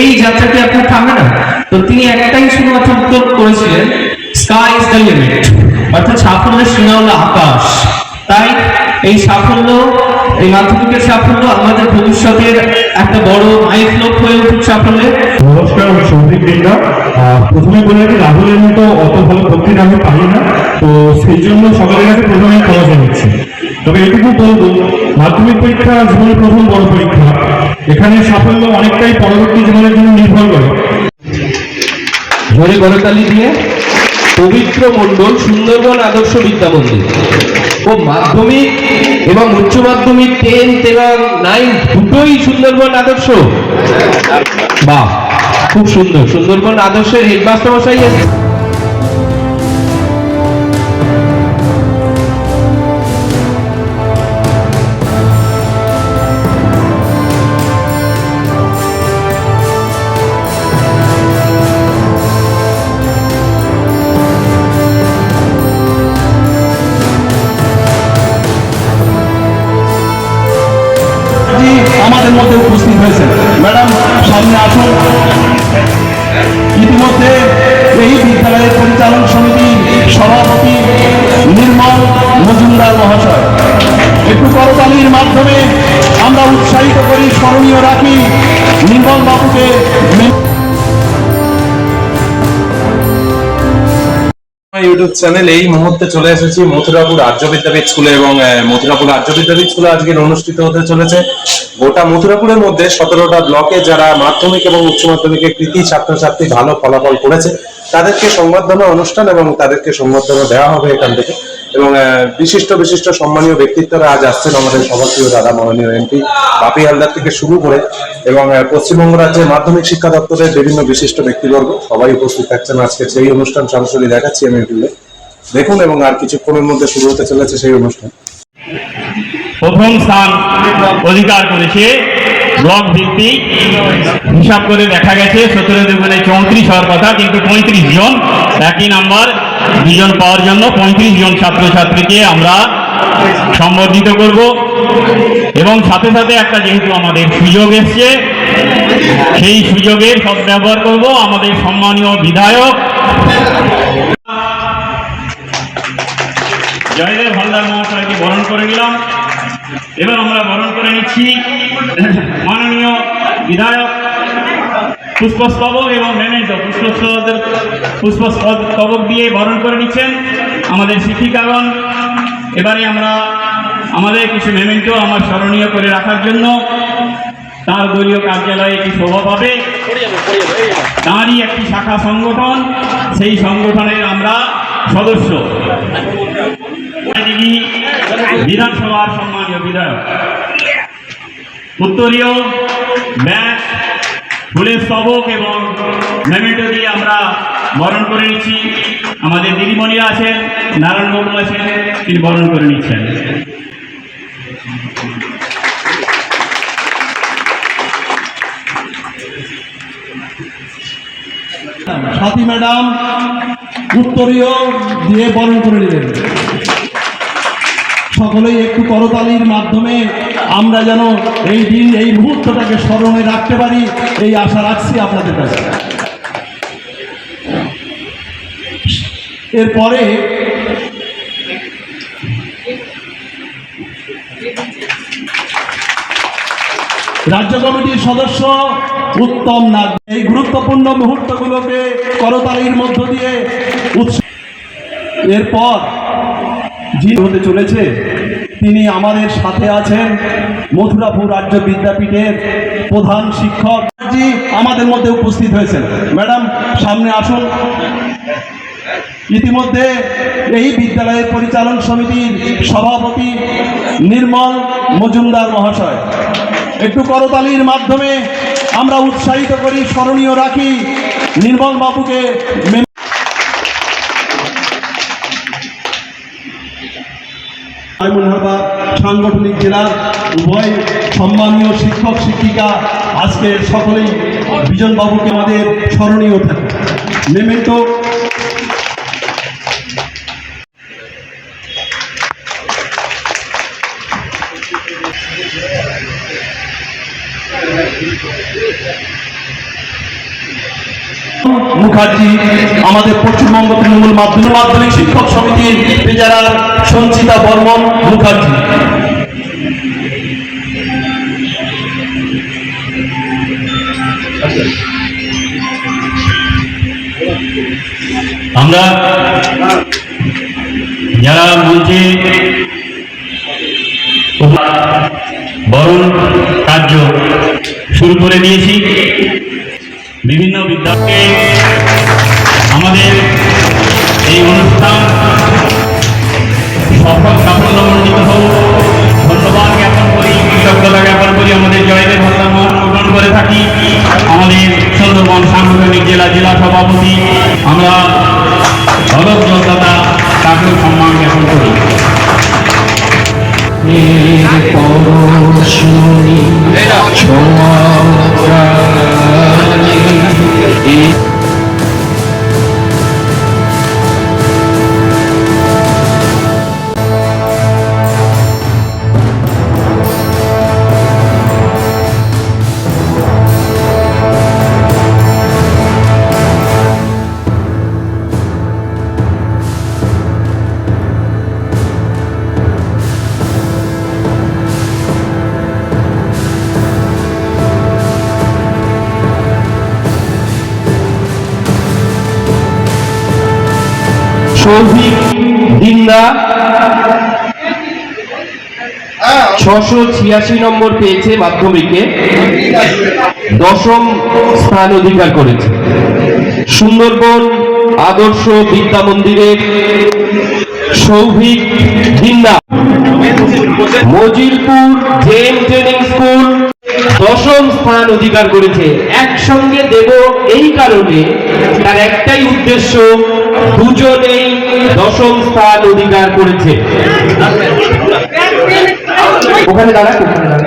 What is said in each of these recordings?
এই যাত্রাটি আপনার থামবে না। তো তিনি একটাই শুধুমাত্র উত্তর করেছিলেন স্কাই ইজ দ্য লিমিট অর্থাৎ সাফল্যের সীমা হলো আকাশ। তাই এই সাফল্য, এই মাধ্যমিকের সাফল্য আমাদের ভবিষ্যতের একটা বড় মাইলফলক হয়ে উঠুক সাফল্যে। নমস্কার সন্দীপ দিন্দা প্রথমে বলে রাখি, রাহুলের মতো অত ভালো বক্তৃতা আমি পাই না। তো সেই জন্য সকলের কাছে প্রথমে ক্ষমা জানাচ্ছি তবে এটুকু বলব, মাধ্যমিক পরীক্ষা জীবনের প্রথম বড় পরীক্ষা। এখানে সাফল্য অনেকটাই পরবর্তী জীবনের জন্য নির্ভর করে। জোরে করতালি দিয়ে পবিত্র মণ্ডল সুন্দরবন আদর্শ বিদ্যা মন্দির ও মাধ্যমিক এবং উচ্চ মাধ্যমিক টেন্থ এবং নাইন্থ দুটোই সুন্দরবন আদর্শ। বাহ, খুব সুন্দর। সুন্দরবন আদর্শের হেডমাস্টার মশাই উৎসাহিত করি, স্মরণীয় রাখি। নির্মল বাবুকে ইউটিউব চ্যানেল এই মুহূর্তে চলে এসেছি মথুরাপুর আর্য বিদ্যাপীঠ স্কুলে এবং মথুরাপুর আর্য বিদ্যাপীঠ স্কুলে আজকের অনুষ্ঠিত হতে চলেছে গোটা মথুরাপুরের মধ্যে সতেরোটা ব্লকে যারা মাধ্যমিক এবং উচ্চ মাধ্যমিকে কৃতি, ছাত্রছাত্রী ভালো ফলাফল করেছে, তাদেরকে সংবর্ধনা অনুষ্ঠান এবং তাদেরকে সংবর্ধনা দেওয়া হবে এখান থেকে। এবং বিশিষ্ট বিশিষ্ট সম্মানীয় ব্যক্তিত্বরা আজ আসছেন আমাদের সভাপ্রিয় দাদা মাননীয় এমপি বাপি হালদার থেকে শুরু করে এবং পশ্চিমবঙ্গ রাজ্যের মাধ্যমিক শিক্ষা দপ্তরের বিভিন্ন বিশিষ্ট ব্যক্তিবর্গ সবাই উপস্থিত থাকছেন। আজকে সেই অনুষ্ঠান সরাসরি দেখাচ্ছি আমি ইউটিউবে দেখুন এবং আর কিছুক্ষণের মধ্যে শুরু হতে চলেছে সেই অনুষ্ঠান। প্রথম স্থান অধিকার করেছে ব্লক ভিত্তিক হিসাব করে দেখা গেছে, সতেরো দুগুণে চৌত্রিশ হওয়ার কথা, কিন্তু পঁয়ত্রিশ জন, একই নাম্বার, দুজন পাওয়ার জন্য পঁয়ত্রিশ জন ছাত্রছাত্রীকে আমরা সম্বর্ধিত করব। এবং সাথে সাথে একটা যেহেতু আমাদের সুযোগ এসছে, সেই সুযোগের সদ্ব্যবহার করব আমাদের সম্মানীয় বিধায়ক। জয়দেব হালদার মহাশয়কে বরণ করে নিলাম। এবার আমরা বরণ করে নিচ্ছি মাননীয় বিধায়ক পুষ্পস্তবক এবং মেমেন্টো পুষ্পস্তবক পুষ্পস্তবক দিয়ে বরণ করে নিচ্ছেন আমাদের শিক্ষিকাগণ। এবারে আমরা আমাদের কিছু মেমেন্টো আমার স্মরণীয় করে রাখার জন্য তার দলীয় কার্যালয়ে একটি শোভা পাবে তাঁরই একটি শাখা সংগঠন, সেই সংগঠনের আমরা সদস্য। বিধানসভার সম্মানীয় বিধায়ক। উত্তরীয় ব্যাগ ফুলের স্তবক এবং মেমেন্টো দিয়ে আমরা বরণ করে নিচ্ছি। আমাদের দিদিমণিরা আছেন নারায়ণবাবু আছেন, তিনি বরণ করে নিচ্ছেন। সাথী ম্যাডাম, উত্তরীয় দিয়ে বরণ করে নেবেন সকলেই একটু করতালির মাধ্যমে আমরা যেন এই দিন, এই মুহূর্তটাকে স্মরণে রাখতে পারি, এই আশা রাখছি আপনাদের কাছে। এরপরে রাজ্য কমিটির সদস্য উত্তম নাগ এই গুরুত্বপূর্ণ মুহূর্তগুলোকে করতালির মধ্য দিয়ে উৎস- এরপর যিনি হতে চলেছে তিনি আমাদের সাথে আছেন মথুরাপুর রাজ্য বিদ্যাপীঠের প্রধান শিক্ষক। জি আমাদের মধ্যে উপস্থিত হয়েছেন। ম্যাডাম, সামনে আসুন। ইতিমধ্যে এই বিদ্যালয়ের পরিচালন সমিতির সভাপতি নির্মল মজুমদার মহাশয়। একটু করতালির মাধ্যমে আমরা উৎসাহিত করি, স্মরণীয় রাখি। নির্মল বাবুকে সাংগঠনিক জেলার উভয় সম্মানীয় শিক্ষক শিক্ষিকা আজকে সকলেই বিজন বাবুকে আমাদের স্মরণীয় থাকে। মেমেন্টো মুখার্জি, আমাদের পশ্চিমবঙ্গ তৃণমূল মাধ্যমিক মাধ্যমিক শিক্ষক সমিতির ট্রেজারার সঞ্চিতা বর্মন, মুখার্জি। আমরা যারা মঞ্চে বরণ কার্য শুরু করে দিয়েছি। বিভিন্ন বিদ্যালয়ে আমাদের এই অনুষ্ঠান সফল সাফল্যমণ্ডিত হোক। ধন্যবাদ জ্ঞাপন করি, কৃতজ্ঞতা জ্ঞাপন করি। আমাদের জয়দেব হত্যার গ্রহণ করে থাকি। আমাদের সুন্দরবন সাংগঠনিক জেলা জেলা সভাপতি আমরা অলক জলদাতা, তাকেও সম্মান জ্ঞাপন করি। eat. সৌভিক দিন্দা ছশো ছিয়াশি নম্বর পেয়েছে মাধ্যমিকে। দশম স্থান অধিকার করেছে। সুন্দরবন আদর্শ বিদ্যা মন্দিরের সৌভিক দিন্দা মজিলপুর জেন ট্রেনিং স্কুল দশম স্থান অধিকার করেছে। একসঙ্গে দেব এই কারণে তার একটাই উদ্দেশ্য দুজনেই দশম স্থান অধিকার করেছে। ওখানে দাঁড়া ওখানে দাঁড়া।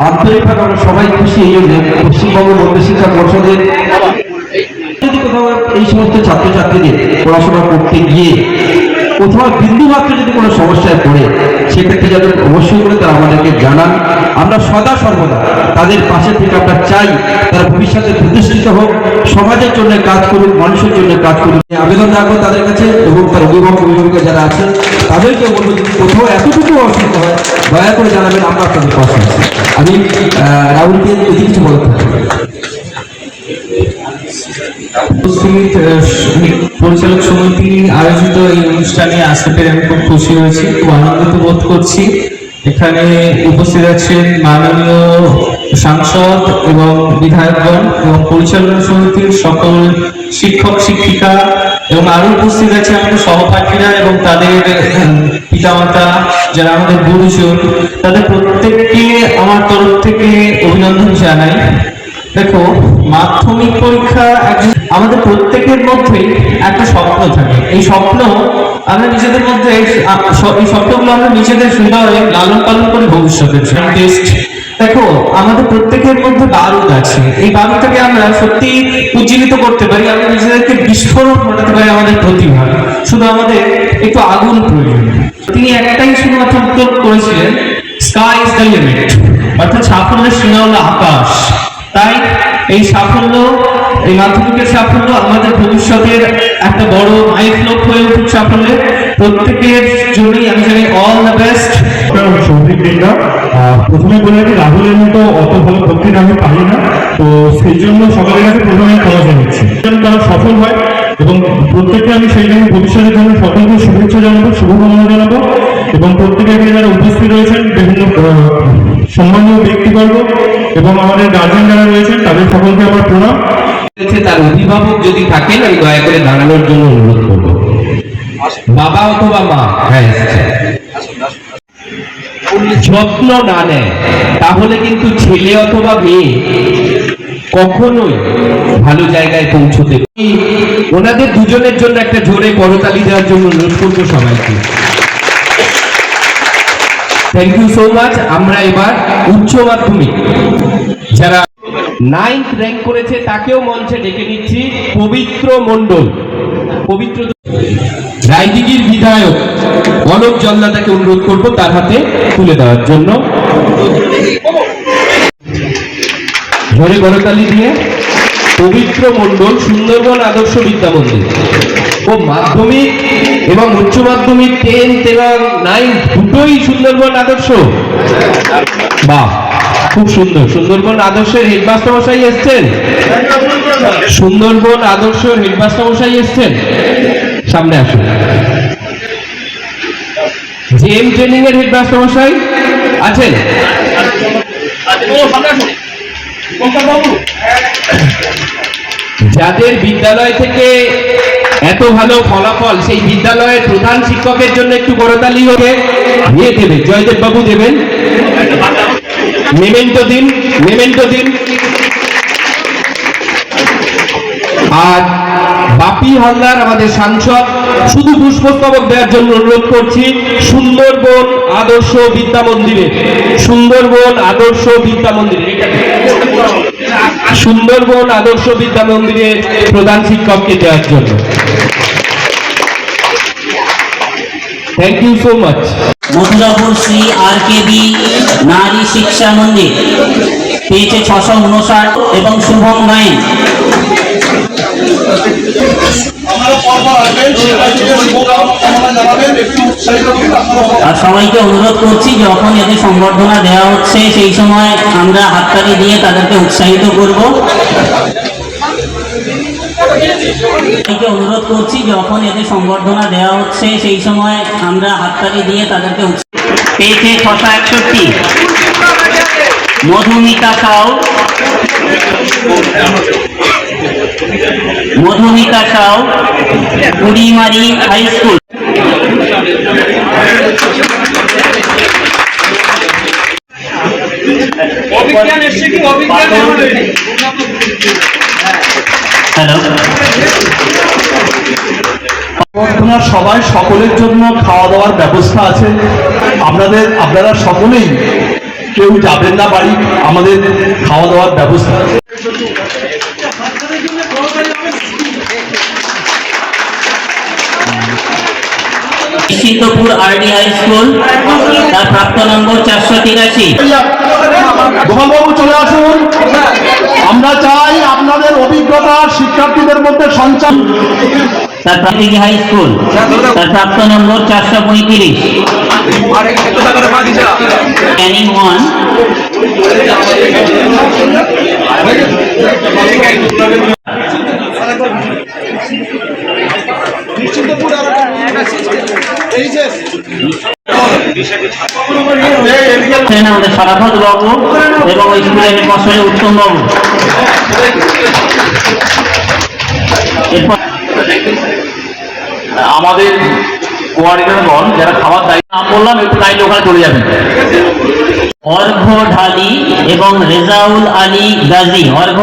আন্তরিকভাবে আমরা সবাই খুশি, এই জন্য পশ্চিমবঙ্গ মধ্যে শিক্ষা পর্ষদের এই সমস্ত ছাত্রছাত্রীদের পড়াশোনা করতে গিয়ে কোথাও বিন্দু মাত্র যদি কোনো সমস্যায় পড়ে, সেক্ষেত্রে যাতে অবশ্যই করে তারা আমাদেরকে জানান। আমরা সদা সর্বদা তাদের পাশে থেকে আমরা চাই তারা ভবিষ্যতে প্রতিষ্ঠিত হোক, সমাজের জন্য কাজ করুক, মানুষের জন্য কাজ করুক। আবেদন রাখব তাদের কাছে এবং তার অভিভাবক, অভিভাবিকা যারা আছেন তাদেরকে বলব যদি কোথাও এতটুকু অসুবিধা হয়, দয়া করে জানাবেন, আমরা আপনাদের পাশে আমি রাহুলকে যদি কিছু বলতে পরিচালক সমিতি আয়োজিত এই অনুষ্ঠানে আসতে পেরে আমি খুব খুশি হয়েছি, খুব আনন্দিত বোধ করছি। এখানে উপস্থিত আছেন মাননীয় সাংসদ এবং বিধায়কগণ এবং পরিচালনা সমিতির সকল শিক্ষক, শিক্ষিকা এবং আরও উপস্থিত আছে আমাদের সহপাঠীরা এবং তাদের পিতামাতা যারা আমাদের গুরুজন, তাদের প্রত্যেককে আমার তরফ থেকে অভিনন্দন জানাই। দেখো, মাধ্যমিক পরীক্ষা আমাদের প্রত্যেকের মধ্যেই একটা স্বপ্ন থাকে। এই স্বপ্ন আমরা নিজেদের মধ্যে এই স্বপ্নগুলো আমরা নিজেদের হৃদয়ে লালন পালন করি ভবিষ্যতের টেস্ট দেখো, আমাদের প্রত্যেকের মধ্যে বারুদ আছে। এই বারুদটাকে আমরা সত্যি উজ্জীবিত করতে পারি, আমরা নিজেদেরকে বিস্ফোরণ ঘটাতে পারি আমাদের প্রতিভা। শুধু আমাদের একটু আগুন প্রয়োজন। তিনি একটাই শুধুমাত্র উত্তর করেছিলেন স্কাই ইজ দ্য লিমিট অর্থাৎ সাফল্যের সীমা হলো আকাশ। তাই এই সাফল্য, এই মাধ্যমিকের সাফল্য আমাদের ভবিষ্যতের একটা বড় মাইলফলক হয়ে উঠুক সাফল্যে। প্রত্যেকের জন্যই আমি জানি অল দ্য বেস্ট প্রথমে বলে রাখি, রাহুলের মতো অত ভালো বক্তৃতা আমি পারি না। তো সেই জন্য সকলের কাছে প্রথমে ক্ষমা জানাচ্ছি তারা সফল হয় এবং প্রত্যেককে আমি সেই জন্য ভবিষ্যতের জন্য সকলকে শুভেচ্ছা জানাব, শুভকামনা জানাব। এবং প্রত্যেকে এখানে যারা উপস্থিত রয়েছেন, বিভিন্ন সম্মানীয় ব্যক্তিবর্গ এবং আমাদের গার্জেন যারা রয়েছেন, তাদের সকলকে আমার প্রণাম। তার অভিভাবক যদি থাকেন, আমি দয়া করে দাঁড়ানোর জন্য অনুরোধ করব। বাবা অথবা মা? হ্যাঁ যত্ন না নেয়, তাহলে কিন্তু ছেলে অথবা মেয়ে কখনোই ভালো জায়গায় পৌঁছতে ওনাদের দুজনের জন্য একটা জোরে করতালি দেওয়ার জন্য অনুরোধ করব সবাইকে। থ্যাংক ইউ সো মাচ আমরা এবার উচ্চ মাধ্যমিক। যারা নাইন্থ র্যাঙ্ক করেছে, তাকেও মঞ্চে ডেকে নিচ্ছি পবিত্র মণ্ডল। পবিত্র রায়দিগির বিধায়ক অলোক জল্লাদাকে অনুরোধ করব তার হাতে তুলে দেওয়ার জন্য। ঝরে করতালি দিয়ে পবিত্র মণ্ডল সুন্দরবন আদর্শ বিদ্যা মন্দির। ও মাধ্যমিক এবং উচ্চ মাধ্যমিক টেন্থ এবং নাইন্থ দুটোই সুন্দরবন আদর্শ। বাহ, খুব সুন্দর। সুন্দরবন আদর্শের হেডমাস্টার মশাই এসছেন। সুন্দরবন আদর্শ হেডমাস্টার মশাই এসছেন। সামনে আসুন। জেম ট্রেনিং এর হেডমাস্টার মশাই আছেন? যাদের বিদ্যালয় থেকে এত ভালো ফলাফল সেই বিদ্যালয়ের প্রধান শিক্ষকের জন্য একটু করতালি হবে। নিয়ে দেবে জয়দেব বাবু দেবেন মেমেন্টো দিন মেমেন্টো দিন। আর বাপি হালদার আমাদের সাংসদ, শুধু পুষ্পস্তবক দেওয়ার জন্য অনুরোধ করছি, সুন্দরবন আদর্শ বিদ্যা মন্দিরে, সুন্দরবন আদর্শ বিদ্যা মন্দিরে। সুন্দরবন আদর্শ বিদ্যা মন্দিরে প্রধান শিক্ষককে দেওয়ার জন্য। Thank you so much Mathurapur Shri R K B নারী শিক্ষা মন্দির, পেয়েছে ছশো উনষাট এবং শুভম গায়েন আর সবাইকে অনুরোধ করছি, যখন এদের সংবর্ধনা দেওয়া হচ্ছে, সেই সময় আমরা হাততালি দিয়ে তাদেরকে উৎসাহিত করব। অনুরোধ করছি, যখন এদের সংবর্ধনা দেওয়া হচ্ছে, সেই সময় আমরা হাততালি দিয়ে তাদেরকে পেয়েছে ছশো একষট্টি। Madhumita Sau. Madhumita Sau Kurimari high school. Hello. আপনার সবাই সকলের জন্য খাওয়া দাওয়ার ব্যবস্থা আছে। আপনাদের আপনারা সকলেই কেউ যাবেন না বাড়ি। আমাদের খাওয়া দাওয়ার ব্যবস্থা নিশ্চিন্তপুর আরডি হাই স্কুল তার প্রাপ্ত নম্বর চারশো তিরাশি। গোপালবাবু চলে আসুন। আমরা চাই আপনাদের অভিজ্ঞতা শিক্ষার্থীদের মধ্যে সঞ্চার। তার প্রাথমিক হাই স্কুল তার প্রাপ্ত নম্বর চারশো পঁয়ত্রিশ। ক্যানিং ওয়ান আছেন আমাদের সারাফত যারা খাবার দায়িত্ব নাম বললাম, একটু লাইন ওখানে চলে যাবেন অর্ঘ ঢালি এবং রেজাউল আলী গাজী অর্ঘ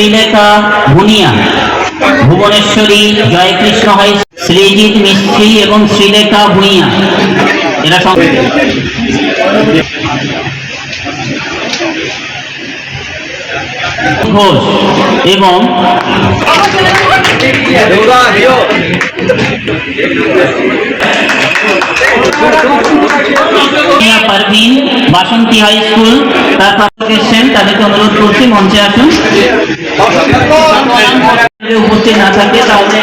শ্রীলেখা ভুনিয়া ভুবনেশ্বরী জয়কৃষ্ণ হয় শ্রীজিৎ মিস্ত্রি এবং শ্রীলেখা ভুঁইয়া এরা ঘোষ এবং পারভিন বাসন্তী হাই স্কুল, তার এসছেন তাদেরকে অনুরোধ করছি, মঞ্চে আসুন। উপস্থিত না থাকে, তাহলে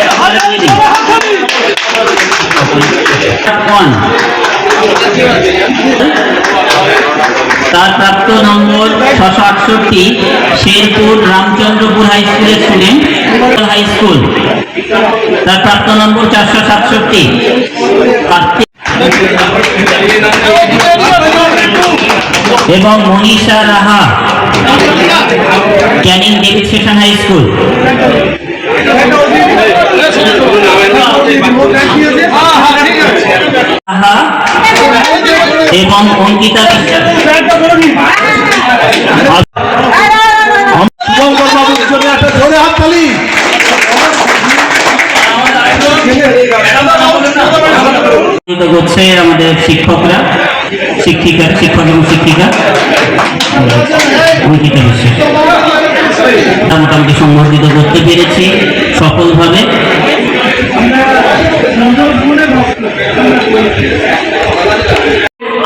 তার প্রাপ্ত নম্বর ছশো আটষট্টি, শেরপুর রামচন্দ্রপুর হাই স্কুলের স্টুডেন্ট হাই স্কুল তার প্রাপ্ত নম্বর চারশো সাতষট্টি। এবং Manisha Raha, Canning David station high school এবং অঙ্কিতা করছে আমাদের শিক্ষকরা শিক্ষিকা শিক্ষক এবং শিক্ষিকা। অঙ্কিতা বিশ্বাস মোটামুটি সংবর্ধিত করতে পেরেছি সফলভাবে।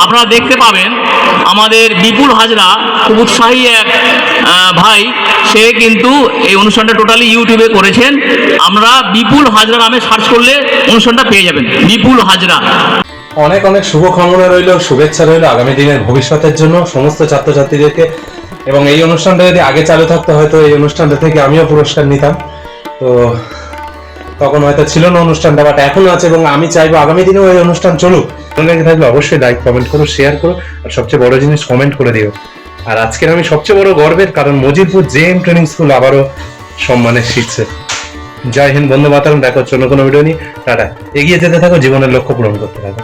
আপনারা দেখতে পাবেন, আমাদের বিপুল হাজরা খুব উৎসাহী এক ভাই, সে কিন্তু এই অনুষ্ঠানটা টোটালি ইউটিউবে করেছেন। আমরা বিপুল হাজরা নামে সার্চ করলে অনুষ্ঠানটা পেয়ে যাবেন। বিপুল হাজরা। অনেক অনেক শুভকামনা রইল, শুভেচ্ছা রইল আগামী দিনের ভবিষ্যতের জন্য। সমস্ত ছাত্রছাত্রীদেরকে এবং এই অনুষ্ঠানটা যদি আগে চালু থাকতো, হয়তো এই অনুষ্ঠানটা থেকে আমিও পুরস্কার নিতাম। তো, তখন হয়তো ছিল না অনুষ্ঠানটা বাট এখনও আছে এবং আমি চাইব আগামী দিনেও এই অনুষ্ঠান চলুক। ভালো লেগে থাকলে অবশ্যই লাইক কমেন্ট করো শেয়ার করো, আর সবচেয়ে বড় জিনিস কমেন্ট করে দিও। আর আজকের আমি সবচেয়ে বড় গর্বের কারণ Majilpur J M training school আবারও সম্মানের শিখছে জয় হিন্দ, বন্ধু মাতারম, দেখা হচ্ছে অন্য কোনো ভিডিও নিয়ে। টাটা। এগিয়ে যেতে থাকো, জীবনের লক্ষ্য পূরণ করতে থাকো।